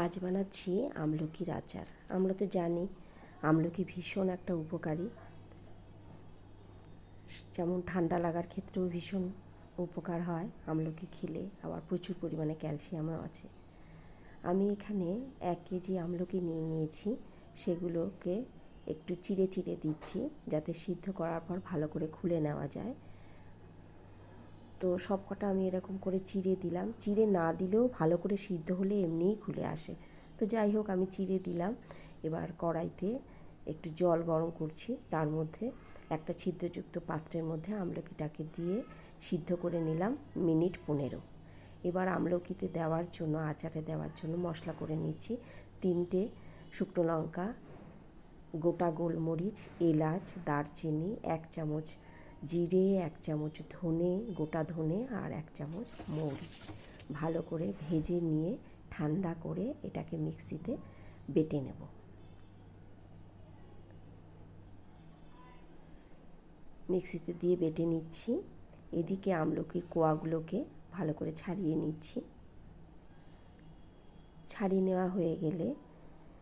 আজ বানাচ্ছি আমলকির আচার আমরা তো জানি আমলকি ভীষণ একটা উপকারী। যেমন ঠান্ডা লাগার ক্ষেত্রেও ভীষণ উপকার হয় আমলকি খেলে, আবার প্রচুর পরিমাণে ক্যালসিয়ামও আছে। আমি এখানে এক কেজি আমলকি নিয়ে নিয়েছি, সেগুলোকে একটু চিড়ে চিড়ে দিচ্ছি, যাতে সিদ্ধ করার পর ভালো করে খুলে নেওয়া যায়। তো সব কটা আমি এরকম করে চিড়ে দিলাম। চিড়ে না দিলেও ভালো করে সিদ্ধ হলে এমনিই খুলে আসে। তো যাই হোক, আমি চিড়ে দিলাম। এবার কড়াইতে একটু জল গরম করছি। তার মধ্যে একটা ছিদ্রযুক্ত পাত্রের মধ্যে আমলকিটাকে দিয়ে সিদ্ধ করে নিলাম মিনিট পনেরো। এবার আমলকিতে দেওয়ার জন্য, আচারে দেওয়ার জন্য মশলা করে নিচ্ছি। তিনটে শুকনো লঙ্কা, গোটা গোলমরিচ, এলাচ, দারচিনি, এক চামচ জিরে, এক চামচ ধনে, গোটা ধনে আর এক চামচ মৌরি। ভালো করে ভেজে নিয়ে ঠান্ডা করে এটাকে মিক্সিতে বেটে নেব। মিক্সিতে দিয়ে বেটে নিচ্ছি। এদিকে আমলকি কোয়াগুলোকে ভালো করে ছাড়িয়ে নিচ্ছি। ছাড়িয়ে নেওয়া হয়ে গেলে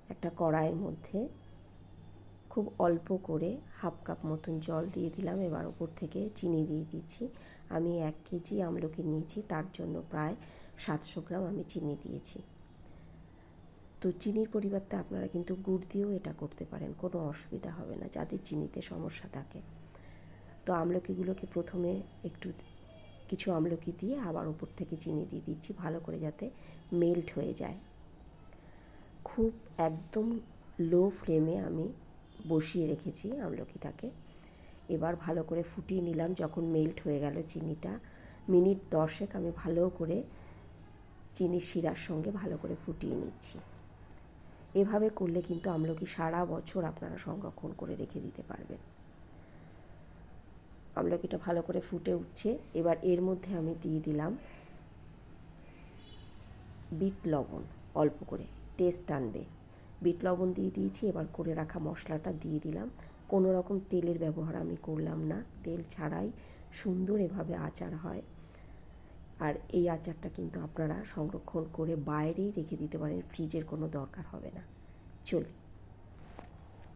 একটা কড়াইয়ের মধ্যে খুব অল্প করে হাফ কাপ মতন জল দিয়ে দিলাম। এবার ওপর থেকে চিনি দিয়ে দিচ্ছি। আমি এক কেজি আমলকি নিয়েছি, তার জন্য প্রায় সাতশো গ্রাম আমি চিনি দিয়েছি। তো চিনির পরিবর্তে আপনারা কিন্তু গুড় দিয়েও এটা করতে পারেন, কোনো অসুবিধা হবে না যাদের চিনিতে সমস্যা থাকে। তো আমলকিগুলোকে প্রথমে একটু কিছু আমলকি দিয়ে আবার উপর থেকে চিনি দিয়ে দিচ্ছি, ভালো করে যাতে মেল্ট হয়ে যায়। খুব একদম লো ফ্লেমে আমি বসিয়ে রেখেছি আমলকিটাকে এবার ভালো করে ফুটিয়ে নিলাম যখন মেল্ট হয়ে গেল চিনিটা। মিনিট দশেক আমি ভালো করে চিনির শিরার সঙ্গে ভালো করে ফুটিয়ে নিচ্ছি। এভাবে করলে কিন্তু আমলকি সারা বছর আপনারা সংরক্ষণ করে রেখে দিতে পারবেন। আমলকিটা ভালো করে ফুটে উঠছে। এবার এর মধ্যে আমি দিয়ে দিলাম বিট লবণ অল্প করে। টেস্ট আনবে। বিট লবণ দিয়ে দিয়েছি, এবার করে রাখা মশলাটা দিয়ে দিলাম। কোনো রকম তেলের ব্যবহার আমি করলাম না, তেল ছাড়াই সুন্দর এভাবে আচার হয়। আর এই আচারটা কিন্তু আপনারা সংরক্ষণ করে বাইরেই রেখে দিতে পারেন, ফ্রিজের কোনো দরকার হবে না। চলুন।